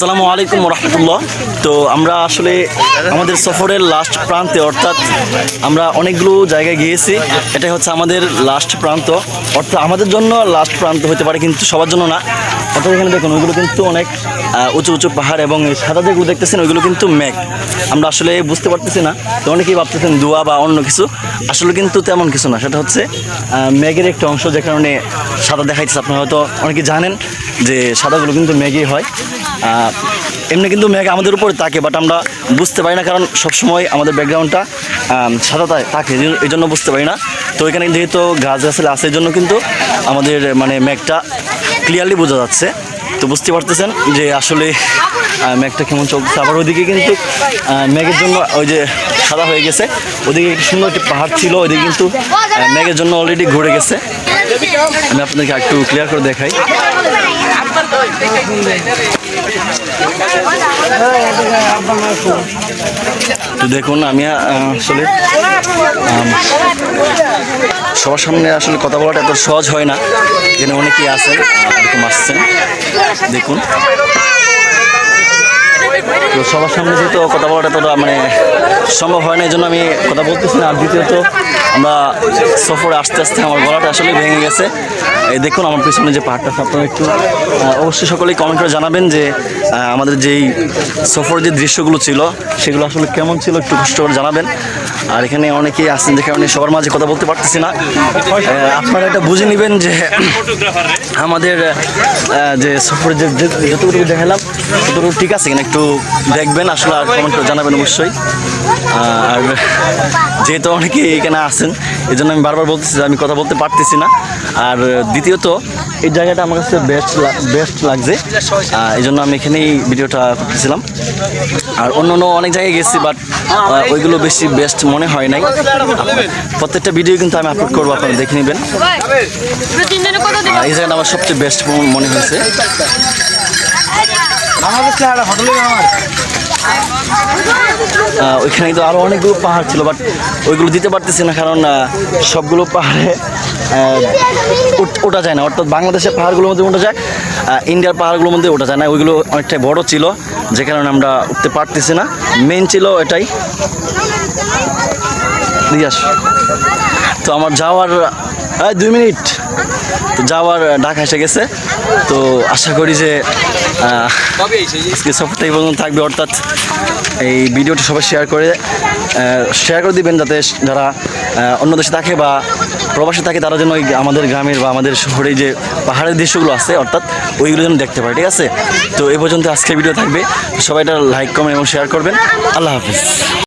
আসসালামু আলাইকুম রহমতুল্লাহ তো আমরা আসলে আমাদের সফরের লাস্ট প্রান্তে, অর্থাৎ আমরা অনেকগুলো জায়গায় গিয়েছি। এটাই হচ্ছে আমাদের লাস্ট প্রান্ত। অর্থাৎ আমাদের জন্য লাস্ট প্রান্ত হতে পারে কিন্তু সবার জন্য না। অর্থাৎ এখানে দেখুন, ওইগুলো কিন্তু অনেক উঁচু উঁচু পাহাড় এবং সাদা যেগুলো দেখতেছেন, ওইগুলো কিন্তু মেঘ। আমরা আসলে বুঝতে পারতেছি না, তো অনেকেই ভাবতেছেন দোয়া বা অন্য কিছু। আসলে কিন্তু তেমন কিছু না, সেটা হচ্ছে মেঘের একটা অংশ যে কারণে সাদা দেখাইতেছে। আপনারা হয়তো অনেকে জানেন যে সাদাগুলো কিন্তু মেঘই হয়। এমনি কিন্তু মেঘ আমাদের উপরে থাকে বাট আমরা বুঝতে পারি না, কারণ সবসময় আমাদের ব্যাকগ্রাউন্ডটা সাদা থাকে, এই জন্য- বুঝতে পারি না। তো এখানে যেহেতু গাছ গাছালি আছে, এই জন্য কিন্তু আমাদের মানে মেঘটা ক্লিয়ারলি বোঝা যাচ্ছে। তো বুঝতে পারতেছেন যে আসলে মেঘটা কেমন চলতেছে। আবার ওইদিকে কিন্তু মেঘের জন্য ওই যে সাদা হয়ে গেছে, ওদিকে সুন্দর একটি পাহাড় ছিল, ওইদিকে কিন্তু মেঘের জন্য অলরেডি ঘুরে গেছে। আমি আপনাদেরকে একটু ক্লিয়ার করে দেখাই। তো দেখুন, আমি আসলে সবার সামনে আসলে কথা বলাটা এত সহজ হয় না। এখানে অনেকেই আছেন, এরকম আসছেন। দেখুন। তো সবার সামনে যেহেতু কথা বলাটা এতটা মানে সম্ভব হয় না, এই জন্য আমি কথা বলতেছি না। আর দ্বিতীয়ত আমরা সফরে আস্তে আস্তে আমার গলাটা আসলে ভেঙে গেছে। এই দেখুন, আমার পিছনে যে পাহাড়টা আপনারা একটু অবশ্যই সকলেই কমেন্ট করে জানাবেন যে আমাদের যেই সফর যে দৃশ্যগুলো ছিল, সেগুলো আসলে কেমন ছিল একটু কষ্ট করে জানাবেন। আর এখানে অনেকেই আসছেন যে কারণে সবার মাঝে কথা বলতে পারতেছি না। আপনারা এটা বুঝে নেবেন যে, আমাদের যে সফরে যে যতটুকু দেখালাম, ততটুকু ঠিক আছে কিনা একটু দেখবেন, আসলে আর কমেন্ট করে জানাবেন অবশ্যই। যেহেতু অনেকে এখানে আসেন এই জন্য আমি বারবার বলতেছি আমি কথা বলতে পারতেছি না। আর দ্বিতীয়ত এই জায়গাটা আমার কাছে বেস্ট বেস্ট লাগছে। এই জন্য আমি এখানেই ভিডিওটা করতেছিলাম। আর অন্য অন্য অনেক জায়গায় গেছি বাট ওইগুলো বেশি বেস্ট মনে হয় নাই। প্রত্যেকটা ভিডিও কিন্তু আমি আপলোড করব আপনারা দেখে নেবেন। এই জায়গাটা আমার সবচেয়ে বেস্ট মনে হয়েছে। আহ, ওইখানে কিন্তু আরও অনেকগুলো পাহাড় ছিল বাট ওইগুলো দিতে পারতেছি না, কারণ সবগুলো পাহাড়ে ওঠা যায় না। অর্থাৎ বাংলাদেশের পাহাড়গুলোর মধ্যে ওঠা যায় ইন্ডিয়ার পাহাড়গুলোর মধ্যে ওঠা যায় না। ওইগুলো অনেকটাই বড় ছিল, যে কারণে আমরা উঠতে পারতেছি না। মেন ছিল এটাই। তো আমার যাওয়ার দুই মিনিট। তো যাওয়ার ডাক এসে গেছে। তো আশা করি যে আজকে এই পর্যন্ত থাকবে। অর্থাৎ এই ভিডিওটি সবাই শেয়ার করে শেয়ার করে দিবেন যাতে যারা অন্য দেশে থাকে বা প্রবাসে থাকে, তারা যেন আমাদের গ্রামের বা আমাদের শহরে যে পাহাড়ের দৃশ্যগুলো আছে, অর্থাৎ ওইগুলো যেন দেখতে পারে, ঠিক আছে? তো এই পর্যন্ত আজকের ভিডিও থাকবে। সবাই এটা লাইক কমেন্ট এবং শেয়ার করবেন। আল্লাহ হাফিজ।